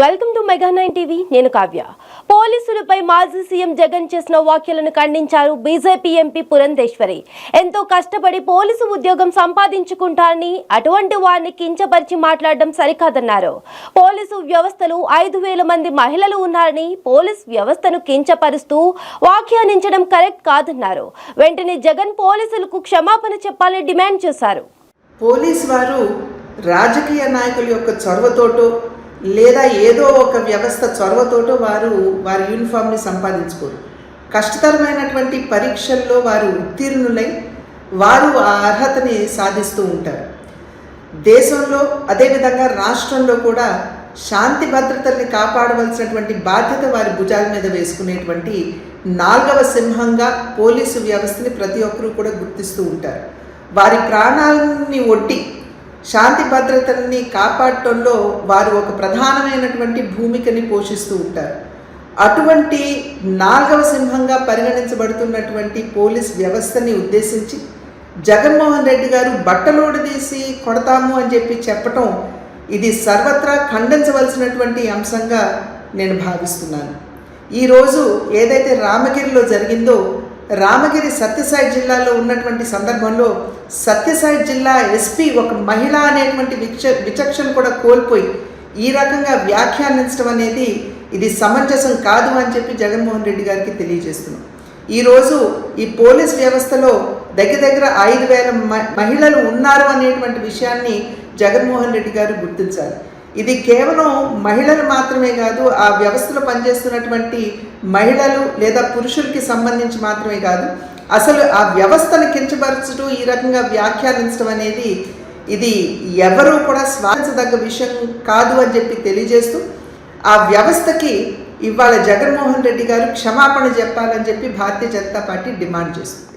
Welcome to mega nine TV నేను కావ్య. పోలీసులపై మాజీ సీఎం జగన్ చేసిన వ్యాఖ్యలను ఖండించారు బీజేపీ ఎంపీ పురంధేశ్వరి. ఎంతో కష్టపడి పోలీసు ఉద్యోగం సంపాదించుకుంటారని అటువంటి వారిని కించపరిచి మాట్లాడడం సరికాదన్నారు. పోలీసు వ్యవస్థలో ఐదు వేల మంది మహిళలు ఉన్నారని పోలీస్ వ్యవస్థను కించపరుస్తూ వ్యాఖ్యానించడం కరెక్ట్ కాదన్నారు. వెంటనే జగన్ పోలీసులకు క్షమాపణ చెప్పాలని డిమాండ్ చేశారు. పోలీస్ వారు రాజకీయ నాయకుల యొక్క చొరవతోటో లేదా ఏదో ఒక వ్యవస్థ చొరవతోటో వారు వారి యూనిఫామ్ని సంపాదించుకోరు. కష్టతరమైనటువంటి పరీక్షల్లో వారు ఉత్తీర్ణులై వారు ఆ అర్హతని సాధిస్తూ ఉంటారు. దేశంలో అదేవిధంగా రాష్ట్రంలో కూడా శాంతి భద్రతల్ని కాపాడవలసినటువంటి బాధ్యత వారి భుజాల మీద వేసుకునేటువంటి నాలుగవ సింహంగా పోలీసు వ్యవస్థని ప్రతి ఒక్కరూ కూడా గుర్తిస్తూ ఉంటారు. వారి ప్రాణాలని ఒడ్డి శాంతి భద్రతల్ని కాపాడటంలో వారు ఒక ప్రధానమైనటువంటి భూమికని పోషిస్తూ ఉంటారు. అటువంటి నాలుగవ సింహంగా పరిగణించబడుతున్నటువంటి పోలీస్ వ్యవస్థని ఉద్దేశించి జగన్మోహన్ రెడ్డి గారు బట్టలోడు తీసి కొడతాము అని చెప్పి చెప్పటం ఇది సర్వత్రా ఖండించవలసినటువంటి అంశంగా నేను భావిస్తున్నాను. ఈరోజు ఏదైతే రామగిరిలో జరిగిందో రామగిరి సత్యసాయి జిల్లాలో ఉన్నటువంటి సందర్భంలో సత్యసాయి జిల్లా ఎస్పీ ఒక మహిళ అనేటువంటి విచ విచక్షణ కూడా కోల్పోయి ఈ రకంగా వ్యాఖ్యానించడం అనేది ఇది సమంజసం కాదు అని చెప్పి జగన్మోహన్ రెడ్డి గారికి తెలియజేస్తున్నాం. ఈరోజు ఈ పోలీస్ వ్యవస్థలో దగ్గర దగ్గర ఐదు వేల మహిళలు ఉన్నారు అనేటువంటి విషయాన్ని జగన్మోహన్ రెడ్డి గారు గుర్తించాలి ఇది కేవలం మహిళలు మాత్రమే కాదు ఆ వ్యవస్థలో పనిచేస్తున్నటువంటి మహిళలు లేదా పురుషులకి సంబంధించి మాత్రమే కాదు అసలు ఆ వ్యవస్థను కించపరచడం ఈ రకంగా వ్యాఖ్యానించడం అనేది ఇది ఎవరూ కూడా స్వాగతించదగ్గ విషయం కాదు అని చెప్పి తెలియజేస్తూ ఆ వ్యవస్థకి ఇవాళ జగన్మోహన్ రెడ్డి గారు క్షమాపణ చెప్పాలని చెప్పి భారతీయ జనతా పార్టీ డిమాండ్ చేస్తుంది.